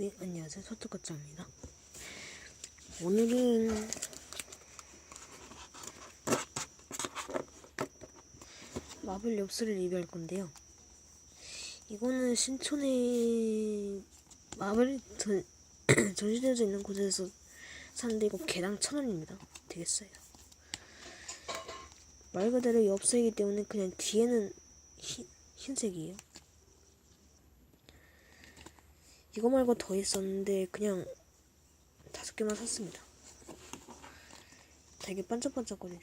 네, 안녕하세요. 소뚜꺼짱입니다. 오늘은 마블 엽스를 리뷰할 건데요. 이거는 신촌에 마블 전, 전시되어져 있는 곳에서 샀는데 이거 개당 천 원입니다. 되게 싸요. 말 그대로 엽서이기 때문에 그냥 뒤에는 흰, 흰색이에요. 이거 말고 더 있었는데 그냥 다섯 개만 샀습니다. 되게 반짝반짝거리죠.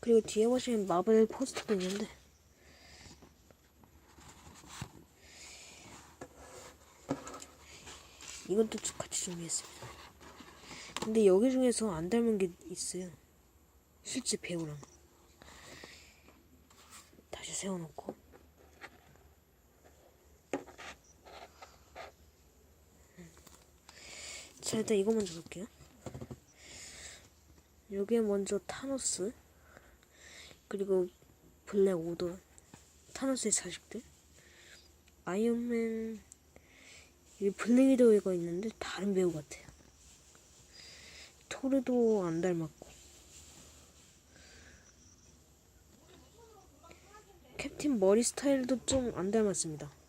그리고 뒤에 보시면 마블 포스터도 있는데 이것도 같이 준비했습니다. 근데 여기 중에서 안 닮은 게 있어요. 실제 배우랑 다시 세워놓고 자 일단 이거 먼저 볼게요. 여기에 먼저 타노스 그리고 블랙 오더 타노스의 자식들. 아이언맨 이 블랙 위도우가 있는데 다른 배우 같아요. 토르도 안 닮았고. 캡틴 머리 스타일도 좀 안 닮았습니다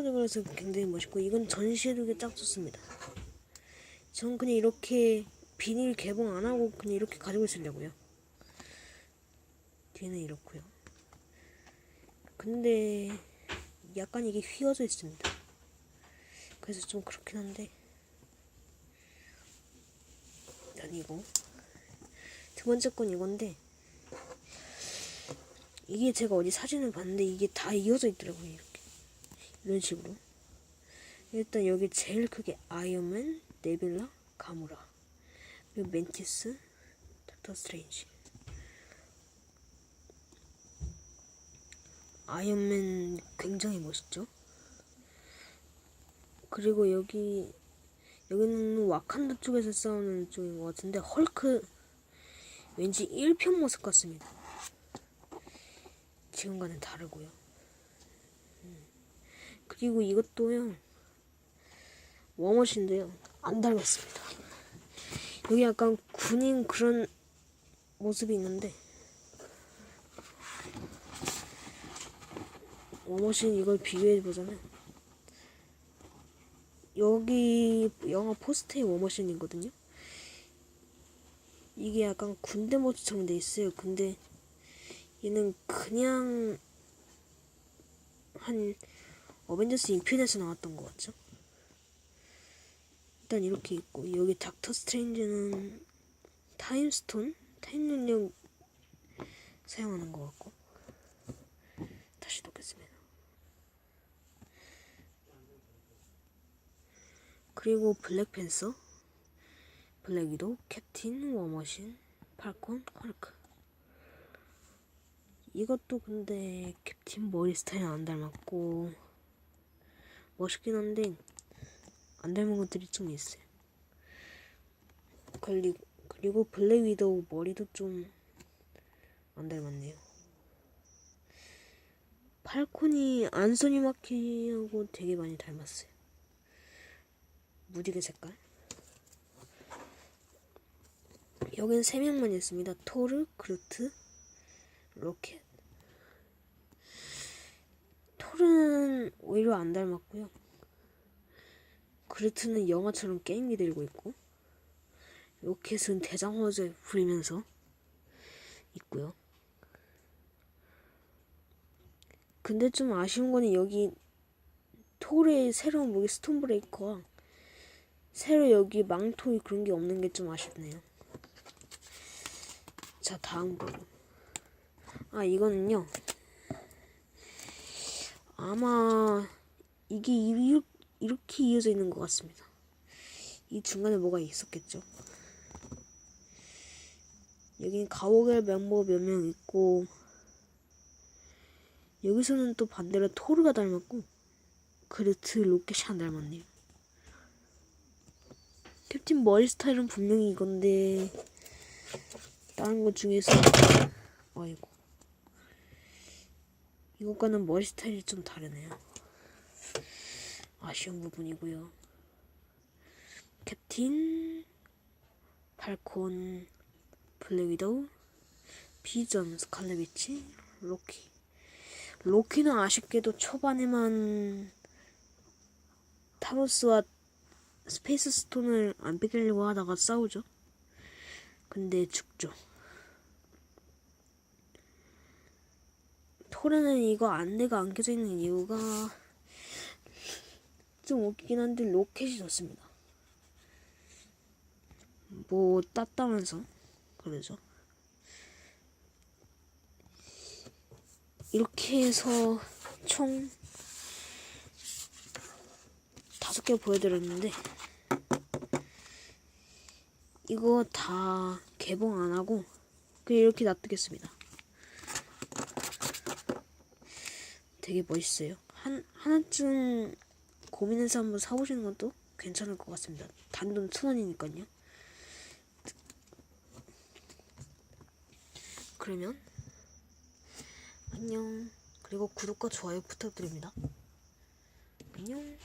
반짝반짝거려서 굉장히 멋있고 이건 전시해두기 딱 좋습니다. 전 그냥 이렇게 비닐 개봉 안 하고 그냥 이렇게 가지고 있으려고요. 뒤에는 이렇고요. 근데 약간 이게 휘어져 있습니다. 그래서 좀 그렇긴 한데 이거 두 번째 건 이건데 이게 제가 어디 사진을 봤는데 이게 다 이어져 있더라고요. 이런 식으로. 일단 여기 제일 크게 아이언맨, 네빌라, 가무라 그리고 멘티스, 닥터 스트레인지. 아이언맨 굉장히 멋있죠? 그리고 여기 여기는 와칸다 쪽에서 싸우는 쪽인 것 같은데 헐크 왠지 1편 모습 같습니다. 지금과는 다르고요 그리고 이것도요. 워머신데요. 안 닮았습니다. 여기 약간 군인 그런 모습이 있는데. 워머신 이걸 비교해 보자면 여기 영화 포스터에 워머신이거든요. 이게 약간 군대 모습처럼 돼 있어요. 근데 얘는 그냥 한 어벤져스 인피니트에서 나왔던 것 같죠? 일단 이렇게 있고 여기 닥터 스트레인지는 타임스톤? 타임 능력 사용하는 것 같고 다시 놓겠습니다. 그리고 블랙팬서, 블랙 위도, 캡틴, 워머신, 팔콘, 헐크 이것도 근데 캡틴 머리 스타일 안 닮았고 멋있긴 한데 안 닮은 것들이 좀 있어요. 그리고 그리고 블랙 위도우 머리도 좀 안 닮았네요. 팔콘이 안소니 마키하고 되게 많이 닮았어요. 무지개 색깔. 여긴 세 명만 있습니다. 토르, 그루트, 로켓. 토르는 오히려 안 닮았고요. 그루트는 영화처럼 게임기 들고 있고, 로켓은 대장호재 부리면서 있고요. 근데 좀 아쉬운 거는 여기 토르의 새로운 무기 스톤브레이커와 새로 여기 망토 그런 게 없는 게 좀 아쉽네요. 자 다음 거. 아 이거는요. 아마 이게 이- 이렇게 이어져 있는 것 같습니다. 이 중간에 뭐가 있었겠죠. 여기는 가오갤 멤버 몇 명 있고 여기서는 또 반대로 토르가 닮았고 그르트 로켓이 안 닮았네요. 캡틴 머리 스타일은 분명히 이건데 다른 것 중에서 아이고 이것과는 머리 스타일이 좀 다르네요. 아쉬운 부분이고요. 캡틴, 팔콘, 블랙 위도우, 비전, 스칼렛 위치, 로키. 로키는 아쉽게도 초반에만 타로스와 스페이스 스톤을 안 뺏기려고 하다가 싸우죠. 근데 죽죠. 토르는 이거 안대가 안 껴져 있는 이유가 좀 웃기긴 한데 로켓이 좋습니다. 뭐 땄다면서 그러죠. 이렇게 해서 총 다섯 개 보여드렸는데 이거 다 개봉 안 하고 그냥 이렇게 놔두겠습니다. 되게 멋있어요. 한 하나쯤 고민해서 한번 사보시는 것도 괜찮을 것 같습니다. 단돈 천 원이니까요. 그러면 안녕. 그리고 구독과 좋아요 부탁드립니다. 안녕.